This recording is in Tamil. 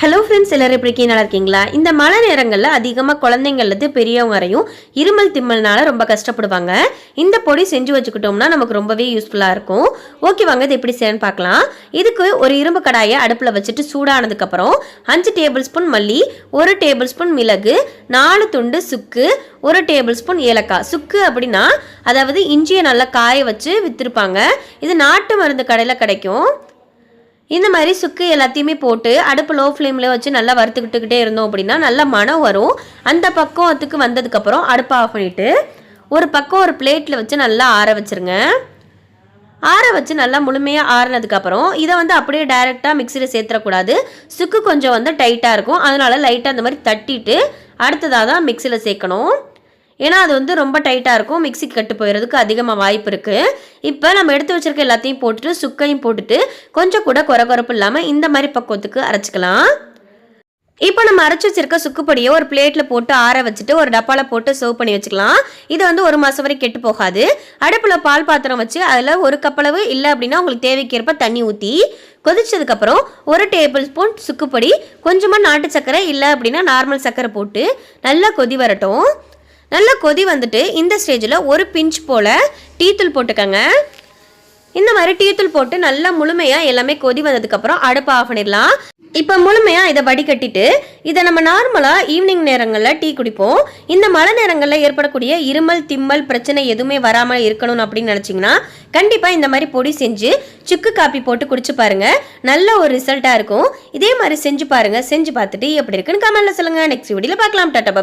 ஹலோ ஃப்ரெண்ட்ஸ் எல்லோரும் எப்படி இருக்கீங்க? நல்லா இருக்கீங்களா? இந்த மழை நேரங்களில் அதிகமாக குழந்தைங்கள்லேருந்து பெரியவங்க வரையும் இருமல் திம்மல்னால ரொம்ப கஷ்டப்படுவாங்க. இந்த பொடி செஞ்சு வச்சுக்கிட்டோம்னா நமக்கு ரொம்பவே யூஸ்ஃபுல்லாக இருக்கும். ஓகே வாங்க இது எப்படி செய்யணும்னு பார்க்கலாம். இதுக்கு ஒரு இரும்பு கடாயை அடுப்பில் வச்சுட்டு சூடானதுக்கப்புறம் அஞ்சு டேபிள் ஸ்பூன் மல்லி ஒரு டேபிள் ஸ்பூன் மிளகு நாலு துண்டு சுக்கு ஒரு டேபிள் ஸ்பூன் ஏலக்காய். சுக்கு அப்படின்னா அதாவது இஞ்சியை நல்லா காய வச்சு விற்றுருப்பாங்க இது நாட்டு மருந்து கடையில் கிடைக்கும். இந்த மாதிரி சுக்கு எல்லாத்தையுமே போட்டு அடுப்பு லோ ஃப்ளேமில் வச்சு நல்லா வறுத்துக்கிட்டுக்கிட்டே இருந்தோம் அப்படின்னா நல்லா மணம் வரும். அந்த பக்குவத்துக்கு வந்ததுக்கப்புறம் அடுப்பை ஆஃப் பண்ணிவிட்டு ஒரு பக்கம் ஒரு பிளேட்டில் வச்சு நல்லா ஆற வச்சுருங்க. ஆற வச்சு நல்லா முழுமையாக ஆறினதுக்கப்புறம் இதை வந்து அப்படியே டைரெக்டாக மிக்சியில் சேர்த்துடக்கூடாது சுக்கு கொஞ்சம் வந்து டைட்டாக இருக்கும். அதனால் லைட்டாக அந்த மாதிரி தட்டிட்டு அடுத்ததாக தான் மிக்சியில் சேர்க்கணும். ஏன்னா அது வந்து ரொம்ப டைட்டாக இருக்கும் மிக்ஸிக்கு கட்டு போயிடுறதுக்கு அதிகமாக வாய்ப்பு இருக்குது இப்போ நம்ம எடுத்து வச்சுருக்க எல்லாத்தையும் போட்டுட்டு சுக்கையும் போட்டுட்டு கொஞ்சம் கூட குறகுறப்பு இல்லாமல் இந்த மாதிரி பக்குவத்துக்கு அரைச்சிக்கலாம். இப்போ நம்ம அரைச்சி வச்சிருக்க சுக்குப்பொடியை ஒரு பிளேட்டில் போட்டு ஆற வச்சுட்டு ஒரு டப்பாவில் போட்டு சர்வ் பண்ணி வச்சுக்கலாம். இது வந்து ஒரு மாதம் வரை கெட்டு போகாது. அடுப்பில் பால் பாத்திரம் வச்சு அதில் ஒரு கப்பளவு இல்லை அப்படின்னா உங்களுக்கு தேவைக்கேற்ப தண்ணி ஊற்றி கொதிச்சதுக்கப்புறம் ஒரு டேபிள் ஸ்பூன் சுக்குப்பொடி கொஞ்சமாக நாட்டு சர்க்கரை இல்லை அப்படின்னா நார்மல் சர்க்கரை போட்டு நல்லா கொதி வரட்டும். நல்லா கொதி வந்துட்டு இந்த ஸ்டேஜில் ஒரு பிஞ்ச் போல் டீத்தூள் போட்டுக்கோங்க. இந்த மாதிரி டீத்தூள் போட்டு நல்லா முழுமையாக எல்லாமே கொதி வந்ததுக்கப்புறம் அடுப்பை ஆஃப் பண்ணிடலாம். இப்போ முழுமையாக இதை வடிகட்டிட்டு இதை நம்ம நார்மலாக ஈவினிங் நேரங்களில் டீ குடிப்போம். இந்த மழை நேரங்களில் ஏற்படக்கூடிய இருமல் திம்மல் பிரச்சனை எதுவுமே வராமல் இருக்கணும் அப்படின்னு நினச்சிங்கன்னா கண்டிப்பாக இந்த மாதிரி பொடி செஞ்சு சுக்கு காப்பி போட்டு குடிச்சு பாருங்க. நல்ல ஒரு ரிசல்ட்டாக இருக்கும். இதே மாதிரி செஞ்சு பாருங்க. செஞ்சு பார்த்துட்டு எப்படி இருக்குன்னு கமெண்ட்டில் சொல்லுங்க. நெக்ஸ்ட் வீடியோவில் பார்க்கலாம். டாட்டா